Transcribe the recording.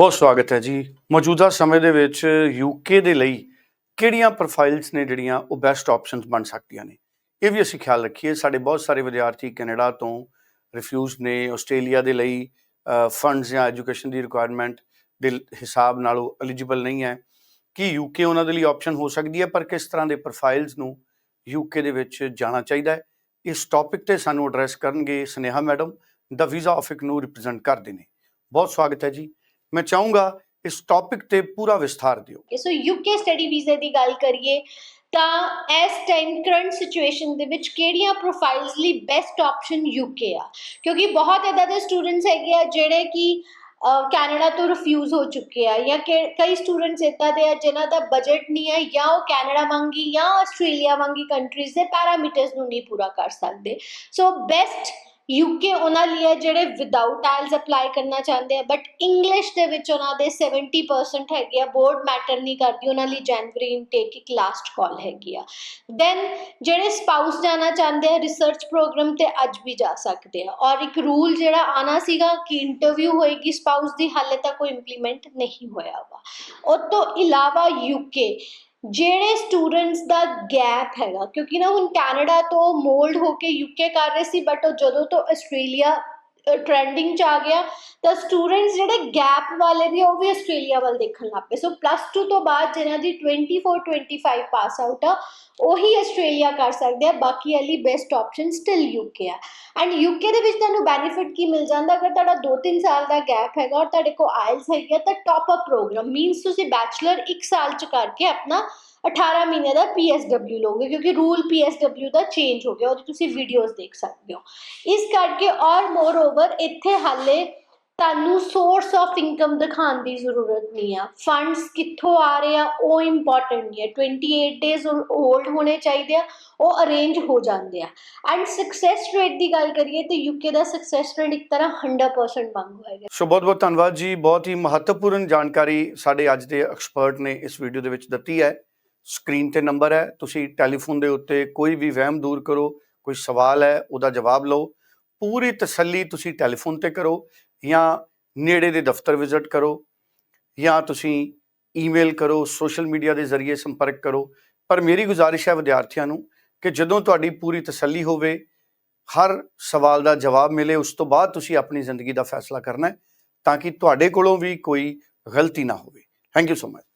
ਬਹੁਤ ਸਵਾਗਤ ਹੈ ਜੀ। ਮੌਜੂਦਾ ਸਮੇਂ ਦੇ ਵਿੱਚ ਯੂਕੇ ਦੇ ਲਈ ਕਿਹੜੀਆਂ ਪ੍ਰੋਫਾਈਲਸ ਨੇ ਜਿਹੜੀਆਂ ਉਹ ਬੈਸਟ ਆਪਸ਼ਨਸ ਬਣ ਸਕਦੀਆਂ ਨੇ? ਇਹ ਵੀ ਅਸੀਂ ਖਿਆਲ ਰੱਖੀਏ, ਸਾਡੇ ਬਹੁਤ ਸਾਰੇ ਵਿਦਿਆਰਥੀ ਕੈਨੇਡਾ ਤੋਂ ਰਿਫਿਊਜ਼ ਨੇ, ਆਸਟ੍ਰੇਲੀਆ ਦੇ ਲਈ ਫੰਡਸ ਜਾਂ ਐਜੂਕੇਸ਼ਨ ਦੀ ਰਿਕੁਆਇਰਮੈਂਟ ਦੇ ਹਿਸਾਬ ਨਾਲ ਉਹ ਐਲੀਜੀਬਲ ਨਹੀਂ ਹੈ। ਕਿ ਯੂਕੇ ਉਹਨਾਂ ਦੇ ਲਈ ਆਪਸ਼ਨ ਹੋ ਸਕਦੀ ਹੈ? ਪਰ ਕਿਸ ਤਰ੍ਹਾਂ ਦੇ ਪ੍ਰੋਫਾਈਲਸ ਨੂੰ ਯੂਕੇ ਦੇ ਵਿੱਚ ਜਾਣਾ ਚਾਹੀਦਾ ਹੈ? ਇਸ ਟੌਪਿਕ ਤੇ ਸਾਨੂੰ ਐਡਰੈਸ ਕਰਨਗੇ ਸਨੇਹਾ ਮੈਡਮ ਦਾ ਵੀਜ਼ਾ ਆਫਿਕ ਨੂੰ ਰਿਪਰੈਜ਼ੈਂਟ ਕਰਦੇ ਨੇ। ਬਹੁਤ ਸਵਾਗਤ ਹੈ ਜੀ। ਮੈਂ ਚਾਹੂੰਗਾ ਇਸ ਟੌਪਿਕ ਤੇ ਪੂਰਾ ਵਿਸਥਾਰ ਦਿਓ। ਸੋ ਯੂਕੇ ਸਟੱਡੀ ਵੀਜ਼ੇ ਦੀ ਗੱਲ ਕਰੀਏ, ਤਾਂ ਇਸ ਟਾਈਮ ਕਰੰਟ ਸਿਚੁਏਸ਼ਨ ਦੇ ਵਿੱਚ ਕਿਹੜੀਆਂ ਪ੍ਰੋਫਾਈਲਸ ਲਈ ਬੈਸਟ ਆਪਸ਼ਨ ਯੂਕੇ ਆ? ਕਿਉਂਕਿ ਬਹੁਤ ਇਦਾਂ ਦੇ ਸਟੂਡੈਂਟਸ ਹੈਗੇ ਆ ਜਿਹੜੇ ਕਿ ਕੈਨੇਡਾ ਤੋਂ ਰਿਫਿਊਜ਼ ਹੋ ਚੁੱਕੇ ਆ ਜਾਂ ਕਈ ਸਟੂਡੈਂਟਸ ਇਦਾਂ ਦੇ ਆ ਜਿਨ੍ਹਾਂ ਦਾ ਬਜਟ ਨਹੀਂ ਹੈ ਜਾਂ ਉਹ ਕੈਨੇਡਾ ਵਾਂਗੀ ਜਾਂ ਆਸਟ੍ਰੇਲੀਆ ਵਾਂਗੀ ਕੰਟਰੀਜ਼ ਦੇ ਪੈਰਾਮੀਟਰਸ ਨੂੰ ਨਹੀਂ ਪੂਰਾ ਕਰ ਸਕਦੇ। ਸੋ ਬੈਸਟ ਯੂਕੇ ਉਹਨਾਂ ਲਈ ਹੈ ਜਿਹੜੇ ਵਿਦਆਊਟ ਆਇਲਸ ਅਪਲਾਈ ਕਰਨਾ ਚਾਹੁੰਦੇ ਆ ਬਟ ਇੰਗਲਿਸ਼ ਦੇ ਵਿੱਚ ਉਹਨਾਂ ਦੇ 70% ਹੈਗੇ ਆ ਬੋਰਡ ਮੈਟਰ ਨਹੀਂ ਕਰਦੀ, ਉਹਨਾਂ ਲਈ ਜਨਵਰੀ ਇਨਟੇਕ ਇੱਕ ਲਾਸਟ ਕਾਲ ਹੈਗੀ ਆ। ਦੈਨ ਜਿਹੜੇ ਸਪਾਊਸ ਜਾਣਾ ਚਾਹੁੰਦੇ ਆ ਰਿਸਰਚ ਪ੍ਰੋਗਰਾਮ ਤੇ ਅੱਜ ਵੀ ਜਾ ਸਕਦੇ ਆ। ਔਰ ਇੱਕ ਰੂਲ ਜਿਹੜਾ ਆਣਾ ਸੀਗਾ ਕਿ ਇੰਟਰਵਿਊ ਹੋਏਗੀ ਸਪਾਊਸ ਦੀ, ਹਾਲੇ ਤੱਕ ਕੋਈ ਇੰਪਲੀਮੈਂਟ ਨਹੀਂ ਹੋਇਆ ਵਾ। ਉਹ ਤੋਂ ਇਲਾਵਾ ਯੂਕੇ ਜਿਹੜੇ ਸਟੂਡੈਂਟਸ ਦਾ ਗੈਪ ਹੈਗਾ, ਕਿਉਂਕਿ ਨਾ ਹੁਣ ਕੈਨੇਡਾ ਤੋਂ ਮੋਲਡ ਹੋ ਕੇ ਯੂਕੇ ਕਰ ਰਹੇ ਸੀ ਬਟ ਉਹ ਜਦੋਂ ਤੋਂ ਆਸਟ੍ਰੇਲੀਆ ਟ੍ਰੈਂਡਿੰਗ ਚ ਆ ਗਿਆ, ਤਾਂ ਸਟੂਡੈਂਟਸ ਜਿਹੜੇ ਗੈਪ ਵਾਲੇ ਨੇ, ਉਹ ਵੀ ਆਸਟ੍ਰੇਲੀਆ ਵੱਲ ਦੇਖਣ ਲੱਗ ਪਏ। ਸੋ ਪਲੱਸ 2 ਤੋਂ ਬਾਅਦ ਜਿਹਨਾਂ ਦੀ 24 25 ਪਾਸ ਆਊਟ ਆ, ਉਹੀ ਆਸਟ੍ਰੇਲੀਆ ਕਰ ਸਕਦੇ ਆ। ਬਾਕੀ ਵਾਲੀ ਬੈਸਟ ਆਪਸ਼ਨ ਸਟਿਲ ਯੂਕੇ ਆ। ਐਂਡ ਯੂਕੇ ਦੇ ਵਿੱਚ ਤੁਹਾਨੂੰ ਬੈਨੀਫਿਟ ਕੀ ਮਿਲ ਜਾਂਦਾ? ਅਗਰ ਤੁਹਾਡਾ 2-3 ਸਾਲ ਦਾ ਗੈਪ ਹੈਗਾ ਔਰ ਤੁਹਾਡੇ ਕੋਲ ਆਇਲਸ ਹੈਗੀ ਤਾਂ ਟਾਪ ਅਪ ਪ੍ਰੋਗਰਾਮ ਮੀਨਸ ਤੁਸੀਂ ਬੈਚਲਰ 1 ਸਾਲ ਚ ਕਰਕੇ ਆਪਣਾ 18 ਮਹੀਨੇ ਦਾ PSW ਲੋਗੇ ਕਿਉਂਕਿ ਰੂਲ PSW ਦਾ ਚੇਂਜ ਹੋ ਗਿਆ, ਉਹਦੀ ਤੁਸੀਂ ਵੀਡੀਓਜ਼ ਦੇਖ ਸਕਦੇ ਹੋ। ਇਸ ਕਰਕੇ ਔਰ ਮੋਰ ਓਵਰ ਇੱਥੇ ਹਾਲੇ ਤੁਹਾਨੂੰ ਸੋਰਸ ਆਫ ਇਨਕਮ ਦਿਖਾਉਣ ਦੀ ਜ਼ਰੂਰਤ ਨਹੀਂ ਆ। ਫੰਡਸ ਕਿੱਥੋਂ ਆ ਰਹੇ ਆ, ਉਹ ਇੰਪੋਰਟੈਂਟ ਨਹੀਂ ਹੈ 28 ਡੇਜ਼ 올ਡ ਹੋਣੇ ਚਾਹੀਦੇ ਆ, ਉਹ ਅਰੇਂਜ ਹੋ ਜਾਂਦੇ ਆ। ਐਂਡ ਸਕਸੈਸ ਰੇਟ ਦੀ ਗੱਲ ਕਰੀਏ ਤੇ ਯੂਕੇ ਦਾ ਸਕਸੈਸ ਰੇਟ ਇੱਕ ਤਰ੍ਹਾਂ 100% ਵਾਂਗੂ ਹੈਗਾ। ਸੋ ਬਹੁਤ ਬਹੁਤ ਧੰਨਵਾਦ ਜੀ। ਬਹੁਤ ਹੀ ਮਹੱਤਵਪੂਰਨ ਜਾਣਕਾਰੀ ਸਾਡੇ ਅੱਜ ਦੇ ਐਕਸਪਰਟ ਨੇ ਇਸ ਵੀਡੀਓ ਦੇ ਵਿੱਚ ਦਿੱਤੀ ਹੈ। ਸਕਰੀਨ ਤੇ ਨੰਬਰ ਹੈ। ਤੁਸੀਂ ਟੈਲੀਫੋਨ ਦੇ ਉੱਤੇ ਕੋਈ ਵੀ ਵਹਿਮ ਦੂਰ ਕਰੋ, ਕੋਈ ਸਵਾਲ ਹੈ, ਉਹਦਾ ਜਵਾਬ ਲਓ। ਪੂਰੀ ਤਸੱਲੀ ਤੁਸੀਂ ਟੈਲੀਫੋਨ ਤੇ ਕਰੋ ਜਾਂ ਨੇੜੇ ਦੇ ਦਫ਼ਤਰ ਵਿਜ਼ਿਟ ਕਰੋ ਜਾਂ ਤੁਸੀਂ ਈਮੇਲ ਕਰੋ, ਸੋਸ਼ਲ ਮੀਡੀਆ ਦੇ ਜ਼ਰੀਏ ਸੰਪਰਕ ਕਰੋ। ਪਰ ਮੇਰੀ ਗੁਜ਼ਾਰਿਸ਼ ਹੈ ਵਿਦਿਆਰਥੀਆਂ ਨੂੰ ਕਿ ਜਦੋਂ ਤੁਹਾਡੀ ਪੂਰੀ ਤਸੱਲੀ ਹੋਵੇ, ਹਰ ਸਵਾਲ ਦਾ ਜਵਾਬ ਮਿਲੇ, ਉਸ ਤੋਂ ਬਾਅਦ ਤੁਸੀਂ ਆਪਣੀ ਜ਼ਿੰਦਗੀ ਦਾ ਫੈਸਲਾ ਕਰਨਾ ਹੈ ਤਾਂ ਕਿ ਤੁਹਾਡੇ ਕੋਲੋਂ ਵੀ ਕੋਈ ਗਲਤੀ ਨਾ ਹੋਵੇ। Thank you so much.